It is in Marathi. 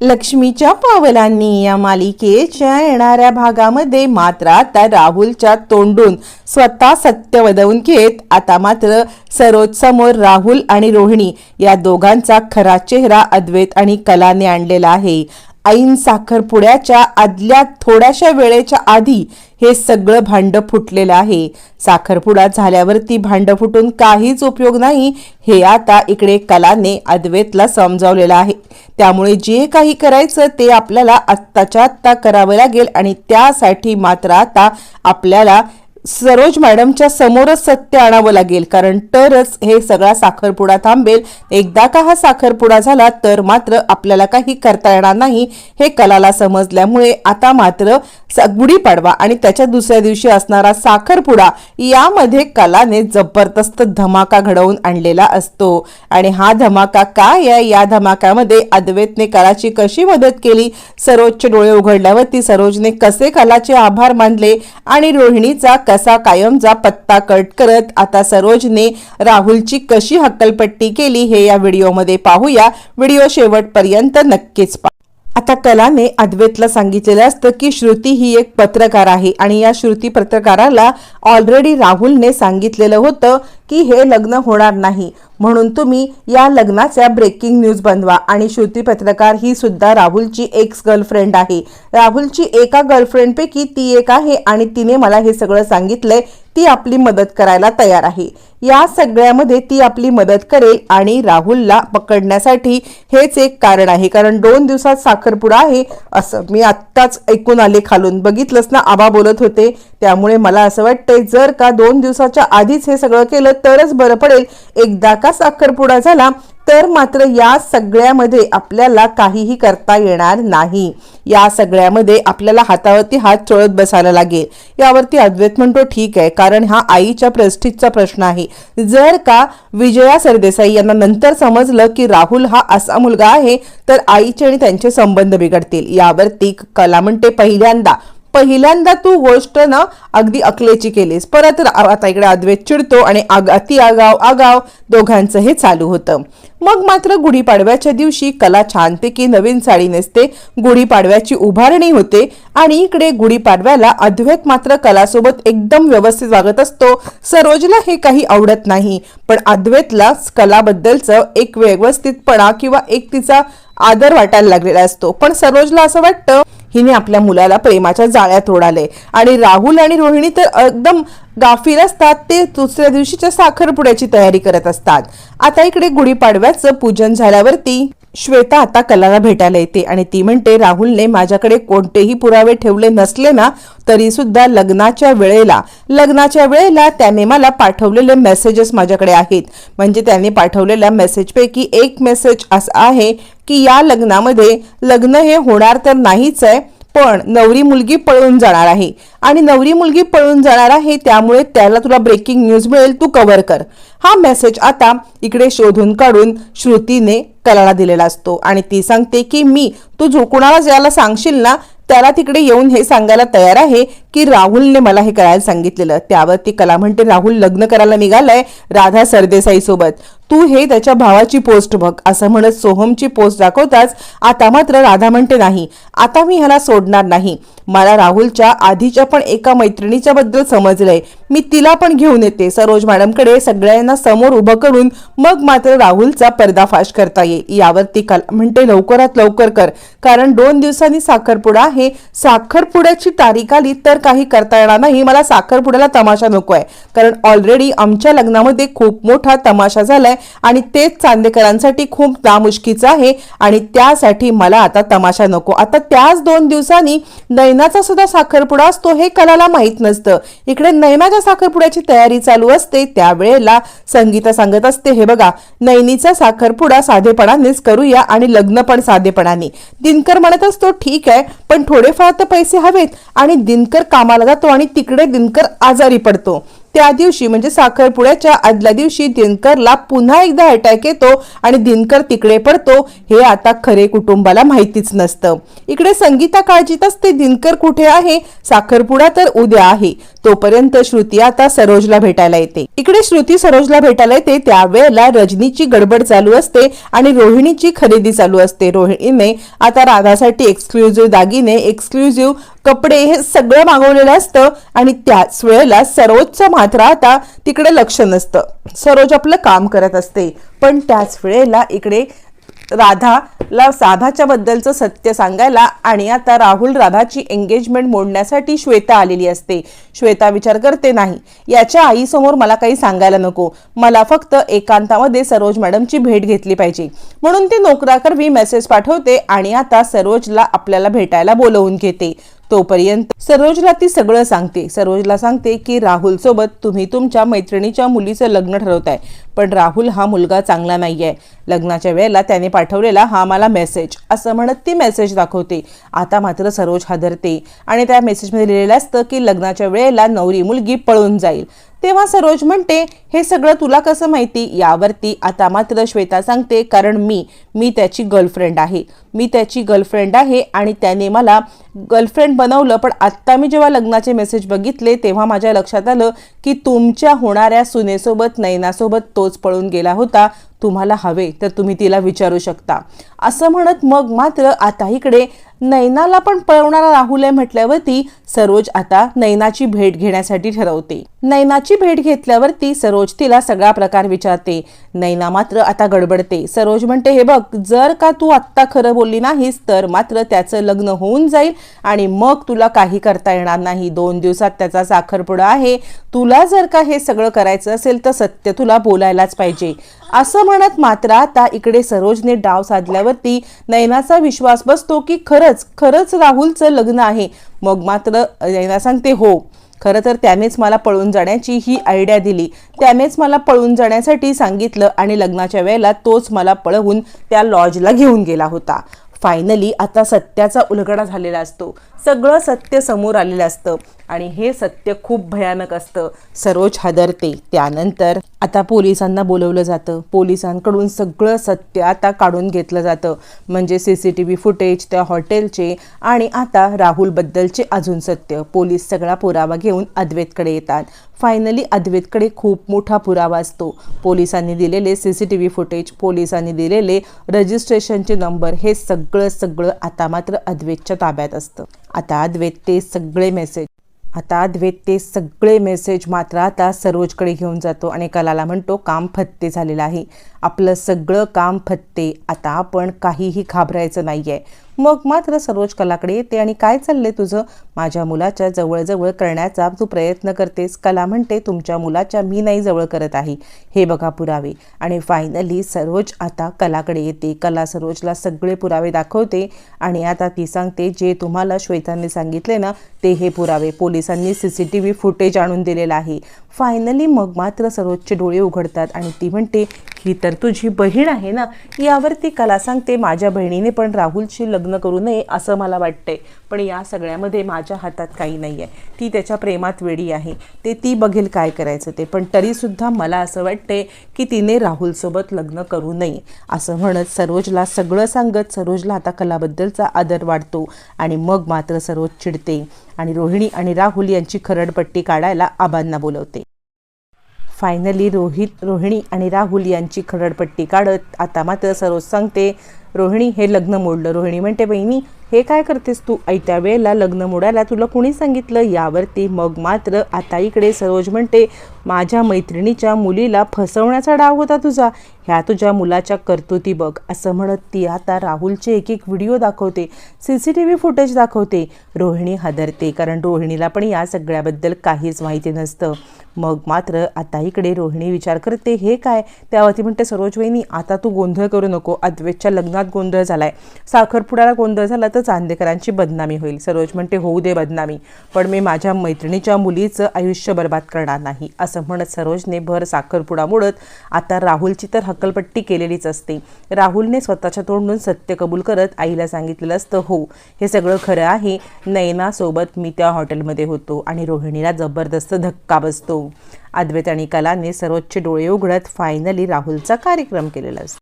लक्ष्मीच्या पावलांनी या मालिकेच्या येणाऱ्या भागामध्ये मात्र आता राहुलच्या तोंडून स्वतः सत्य वदवून घेत आता मात्र सरोजसमोर राहुल आणि रोहिणी या दोघांचा खरा चेहरा अद्वैत आणि कलाने आणलेला आहे. ऐन साखरपुड्याच्या आदल्या थोड्याशा वेळेच्या आधी हे सगळं भांडं फुटलेलं आहे. साखरपुडा झाल्यावरती भांडं फुटून काहीच उपयोग नाही हे आता इकडे कलाने अद्वैतला समजावलेलं आहे. त्यामुळे जे काही करायचं ते आपल्याला आत्ताच्या आत्ता करावं लागेल आणि त्यासाठी मात्र आता आपल्याला सरोज मॅडमच्या समोरच सत्य आणावं लागेल कारण तरच हे सगळा साखरपुडा थांबेल. एकदा का हा साखरपुडा झाला तर मात्र आपल्याला काही करता येणार नाही हे कलाला समजल्यामुळे आता मात्र गुढीपाडवा आणि त्याच्या दुसऱ्या दिवशी असणारा साखरपुडा यामध्ये कलाने जबरदस्त धमाका घडवून आणलेला असतो. आणि हा धमाका काय आहे? या धमाक्यामध्ये अद्वैतने कलाची कशी मदत केली? सरोजचे डोळे उघडल्यावरती सरोजने कसे कलाचे आभार मानले? आणि रोहिणीचा तसा कायमचा पत्ता कट करत आता सरोजने राहुलची कशी हक्कलपट्टी केली हे या व्हिडिओमध्ये पाहूया. व्हिडिओ शेवटपर्यंत नक्कीच पा आता कलाने अद्वैतला सांगितलेलं असतं की श्रुती ही एक पत्रकार आहे आणि या श्रुती पत्रकाराला ऑलरेडी राहुलने सांगितलेलं होतं की हे लग्न होणार नाही. म्हणून तुम्ही या लग्नाच्या ब्रेकिंग न्यूज बनवा. आणि श्रुती पत्रकार ही सुद्धा राहुलची एक्स गर्लफ्रेंड आहे. राहुलची एका गर्लफ्रेंडपैकी ती एक आहे आणि तिने मला हे सगळं सांगितलंय. ती आपली मदत करायला तयार आहे. या सगळ्यामध्ये ती आपली मदत करेल आणि राहुलला पकडण्यासाठी हेच एक कारण आहे. कारण दोन दिवसात साखरपुडा आहे असं मी आत्ताच ऐकून आले खालून. बघितलंच ना आबा बोलत होते त्यामुळे मला असं वाटतंय जर का दोन दिवसाच्या आधीच हे सगळं केलं तरच बरं पडेल. एकदा का साखरपुडा झाला तर मात्र या सगळ्यामध्ये आपल्याला काहीही करता येणार नाही. या सगळ्यामध्ये आपल्याला हातावरती हात चोळत बसायला लागेल. यावरती अद्वैत म्हणतो ठीक आहे कारण हा आईच्या प्रेस्टिजचा प्रश्न आहे. जर का विजया सरदेसाई यांना नंतर समजलं की राहुल हा असा मुलगा आहे तर आईचे आणि त्यांचे संबंध बिघडतील. यावरती कला म्हणते पहिल्यांदा पहिल्यांदा तू गोष्ट ना अगदी अकलेची केलीस. परत आता इकडे अद्वैत चिडतो आणि आग अति आगाव आगाव दोघांचं हे चालू होतं. मग मात्र गुढीपाडव्याच्या दिवशी कला छानपैकी नवीन साडी नेसते गुढीपाडव्याची उभारणी होते आणि इकडे गुढीपाडव्याला अद्वैत मात्र कलासोबत एकदम व्यवस्थित वागत असतो. सरोजला हे काही आवडत नाही पण अद्वैतला कलाबद्दलचं एक व्यवस्थितपणा किंवा एक तिचा आदर वाटायला लागलेला असतो. पण सरोजला असं वाटतं हिने आपल्या मुलाला प्रेमाच्या जाळ्यात ओढाले. आणि राहुल आणि रोहिणी तर एकदम गाफील असतात ते दुसऱ्या दिवशीच्या साखरपुड्याची तयारी करत असतात. आता इकडे गुढीपाडव्याचं पूजन झाल्यावरती श्वेता आता कलाला भेटायला येते आणि ती म्हणते राहुलने माझ्याकडे कोणतेही पुरावे ठेवले नसले ना तरी सुद्धा लग्नाच्या वेळेला लग्नाच्या वेळेला त्याने मला पाठवलेले मेसेजेस माझ्याकडे आहेत. म्हणजे त्याने पाठवलेल्या मेसेजपैकी एक मेसेज असा आहे की या लग्नामध्ये लग्न हे होणार तर नाहीच आहे पण नवरी मुलगी पळून जाणार आहे. आणि नवरी मुलगी पळून जाणार आहे त्यामुळे त्याला तुला ब्रेकिंग न्यूज मिळेल तू कव्हर कर. हा मेसेज आता इकडे शोधून काढून श्रुतीने कलाला दिलेला असतो. आणि ती सांगते की मी तू जो कुणाला ज्याला सांगशील ना त्याला तिकडे येऊन हे सांगायला तयार आहे की राहुलने मला हे करायला सांगितलेलं. त्यावरती कला म्हणते राहुल लग्न करायला निघालाय राधा सरदेसाई सोबत तू हे त्याच्या भावाची पोस्ट बघ. असं म्हणत सोहमची पोस्ट दाखवताच आता मात्र राधा म्हणते नाही आता मी ह्याला सोडणार नाही. मला राहुलच्या आधीच्या पण एका मैत्रिणीच्या बद्दल समजलंय. मी तिला पण घेऊन येते. सरोज मॅडमकडे सगळ्यांना समोर उभं करून मग मात्र राहुलचा पर्दाफाश करता येईल. यावरती कला म्हणते लवकरात लवकर कर. कारण दोन दिवसांनी साखरपुडा आहे. साखरपुड्याची तारीख आली तर काही करता येणार नाही. मला साखरपुड्याला तमाशा नको आहे कारण ऑलरेडी आमच्या लग्नामध्ये खूप मोठा तमाशा झालाय आणि तेच चांदेकरांसाठी खूप नामुष्कीचं आहे आणि त्यासाठी मला आता तमाशा नको. आता त्याच दोन दिवसांनी नैनाचा सुद्धा साखरपुडा असतो हे कलाला माहीत नसतं. इकडे नैनाच्या साखरपुड्याची तयारी चालू असते. त्यावेळेला संगीता सांगत असते हे बघा नैनीचा साखरपुडा साधेपणानेच करूया आणि लग्न पण साधेपणाने. दिनकर म्हणत असतो ठीक आहे पण थोडेफार तर पैसे हवेत आणि दिनकर कामाला जातो आणि तिकडे दिनकर आजारी पडतो. त्या दिवशी म्हणजे साखरपुड्याच्या आदल्या दिवशी दिनकरला पुन्हा एकदा अटॅक येतो आणि दिनकर तिकडे पडतो. हे आता खरे कुटुंबाला माहितीच नसतं. इकडे संगीता काळजीत असते. दिनकर कुठे आहे? साखरपुडा तर उद्या आहे. तोपर्यंत श्रुती आता सरोजला भेटायला येते. इकडे श्रुती सरोजला भेटायला येते. त्यावेळेला रजनीची गडबड चालू असते आणि रोहिणीची खरेदी चालू असते. रोहिणीने आता राधासाठी एक्सक्लुझिव्ह दागिने एक्सक्लुझिव्ह कपडे हे सगळं मागवलेलं असतं आणि त्याच वेळेला सरोजचं मात्र आता तिकडे लक्ष नसतं. सरोज आपलं काम करत असते. पण त्याच वेळेला इकडे राधाला साधाच्या बद्दलचं सत्य सांगायला आणि आता राहुल राधाची एंगेजमेंट मोडण्यासाठी श्वेता आलेली असते. श्वेता विचार करते नाही याच्या आईसमोर मला काही सांगायला नको. मला फक्त एकांतामध्ये सरोज मॅडमची भेट घेतली पाहिजे. म्हणून ती नोकराकरवी मेसेज पाठवते आणि आता सरोजला आपल्याला भेटायला बोलवून घेते. तोपर्यंत सरोजला ती सगळं सांगते. सरोजला सांगते की राहुल सोबत तुम्ही तुमच्या मैत्रिणीच्या मुलीचं लग्न ठरवताय पण राहुल हा मुलगा चांगला नाहीये. लग्नाच्या वेळेला त्याने पाठवलेला हा मला मेसेज असं म्हणत ती मेसेज दाखवते. आता मात्र सरोज हादरते आणि त्या मेसेजमध्ये लिहिलेलं असतं की लग्नाच्या वेळेला नवरी मुलगी पळून जाईल. तेव्हा सरोज म्हणते हे सगळं तुला कसं माहिती? यावरती आता मात्र श्वेता सांगते कारण मी मी त्याची गर्लफ्रेंड आहे. मी त्याची गर्लफ्रेंड आहे आणि त्याने मला गर्लफ्रेंड बनवलं. पण आत्ता मी जेव्हा लग्नाचे मेसेज बघितले तेव्हा माझ्या लक्षात आलं की तुमच्या होणाऱ्या सुनेसोबत नैनासोबत तोच पळून गेला होता. तुम्हाला हवे तर तुम्ही तिला विचारू शकता. असं म्हणत मग मात्र आता इकडे नैनाला पण पळवणारा राहुल आहे म्हटल्यावरती सरोज आता नैनाची भेट घेण्यासाठी ठरवते. नैनाची भेट घेतल्यावरती सरोज तिला सगळा प्रकार विचारते. नैना मात्र आता गडबडते. सरोज म्हणते हे बघ जर का तू आत्ता खरं बोलली नाहीस तर मात्र त्याचं लग्न होऊन जाईल आणि मग तुला काही करता येणार नाही. दोन दिवसात त्याचा साखरपुडा आहे. तुला जर का हे सगळं करायचं असेल तर सत्य तुला बोलायलाच पाहिजे. असं म्हणत मात्र आता इकडे सरोजने डाव साधल्यावरती नैनाचा विश्वास बसतो की खरंच खरंच राहुलचं लग्न आहे. मग मात्र नैना सांगते हो खरं तर त्यानेच मला पळून जाण्याची ही आयडिया दिली. त्यानेच मला पळून जाण्यासाठी सांगितलं आणि लग्नाच्या वेळेला तोच मला पळवून त्या लॉजला घेऊन गेला होता. फायनली आता सत्याचा उलगडा झालेला असतो. सगळं सत्य समोर आलेलं असतं. आणि हे सत्य खूप भयानक असतं. सरोज हादरते. त्यानंतर आता पोलिसांना बोलवलं जातं. पोलिसांकडून सगळं सत्य आता काढून घेतलं जातं. म्हणजे C C T V footage त्या हॉटेलचे आणि आता राहुलबद्दलचे अजून सत्य. पोलीस सगळा पुरावा घेऊन अद्वैतकडे येतात. फायनली अद्वैतकडे खूप मोठा पुरावा असतो. पोलिसांनी दिलेले C C T V footage पोलिसांनी दिलेले रजिस्ट्रेशनचे नंबर हे सगळं सगळं आता मात्र अद्वैतच्या ताब्यात असतं. आता अद्वैत ते सगळे मेसेज आता अद्वैत ते सगळे मेसेज मात्र आता सरोजकडे घेऊन जातो आणि कलाला म्हणतो काम फत्ते झालेलं आहे. आपलं सगळं काम फत्ते. आता आपण काहीही घाबरायचं नाही आहे मग मात्र सरोज कलाकडे येते. आणि काय चाललंय तुझं? माझ्या मुलाच्या जवळजवळ करण्याचा तू प्रयत्न करतेस. कला म्हणते तुमच्या मुलाच्या मी नाही जवळ करत आहे. हे बघा पुरावे. आणि फायनली सरोज आता कलाकडे येते. कला सरोजला सगळे पुरावे दाखवते. आणि आता ती सांगते जे तुम्हाला श्वेतांनी सांगितले ना ते हे पुरावे पोलिसांनी C C T V footage आणून दिलेलं आहे. फायनली मग मात्र सरोजचे डोळे उघडतात आणि ती म्हणते ही तर तुझी बहीण आहे ना? यावरती कला सांगते माझ्या बहिणीने पण राहुलशी लग्न करू नये असं मला वाटतंय. पण या सगळ्यामध्ये माझ्या हातात काही नाही आहे ती त्याच्या प्रेमात वेडी आहे. ते ती बघेल काय करायचं ते. पण तरीसुद्धा मला असं वाटतंय की तिने राहुलसोबत लग्न करू नये. असं म्हणत सरोजला सगळं सांगत सरोजला आता कलाबद्दलचा आदर वाढतो आणि मग मात्र सरोज चिडते आणि रोहिणी आणि राहुल यांची खरडपट्टी काढायला आबांना बोलवते. फायनली रोहित रोहिणी आणि राहुल यांची खरडपट्टी काढत आता मात्र सरोज सांगते रोहिणी हे लग्न मोडलं. रोहिणी म्हणते बहिणी हे काय करतेस तू? ऐत्या वेळेला लग्न मोडायला तुला कुणी सांगितलं? यावरती मग मात्र आता इकडे सरोज म्हणते माझ्या मैत्रिणीच्या मुलीला फसवण्याचा डाव होता तुझा. ह्या तुझ्या मुलाच्या कर्तुती बघ. असं म्हणत ती आता राहुलचे एक एक व्हिडिओ दाखवते C C T V footage दाखवते. रोहिणी हादरते कारण रोहिणीला पण या सगळ्याबद्दल काहीच माहिती नसतं. मग मात्र आता इकडे रोहिणी विचार करते हे काय? त्यावरती म्हणते सरोज वहिनी आता तू गोंधळ करू नको. अद्वेतच्या लग्नात गोंधळ झालाय. साखरपुड्याला गोंधळ झाला तर चांदेकरांची बदनामी होईल. सरोज म्हणते होऊ दे बदनामी पण मी माझ्या मैत्रिणीच्या मुलीचं आयुष्य बर्बाद करणार नाही. असं म्हणत सरोजने भर साखरपुडा मोडत आता राहुलची तर हकलपट्टी केलेलीच असते. राहुलने स्वतःच्या तोंडून सत्य कबूल करत आईला सांगितलेलं असतं हो हे सगळं खरं आहे. नयनासोबत मी त्या हॉटेलमध्ये होतो आणि रोहिणीला जबरदस्त धक्का बसतो. अद्वैत आणि कलांनी सर्वोच्च डोळे उघडत फायनली राहुलचा कार्यक्रम केलेला असतो.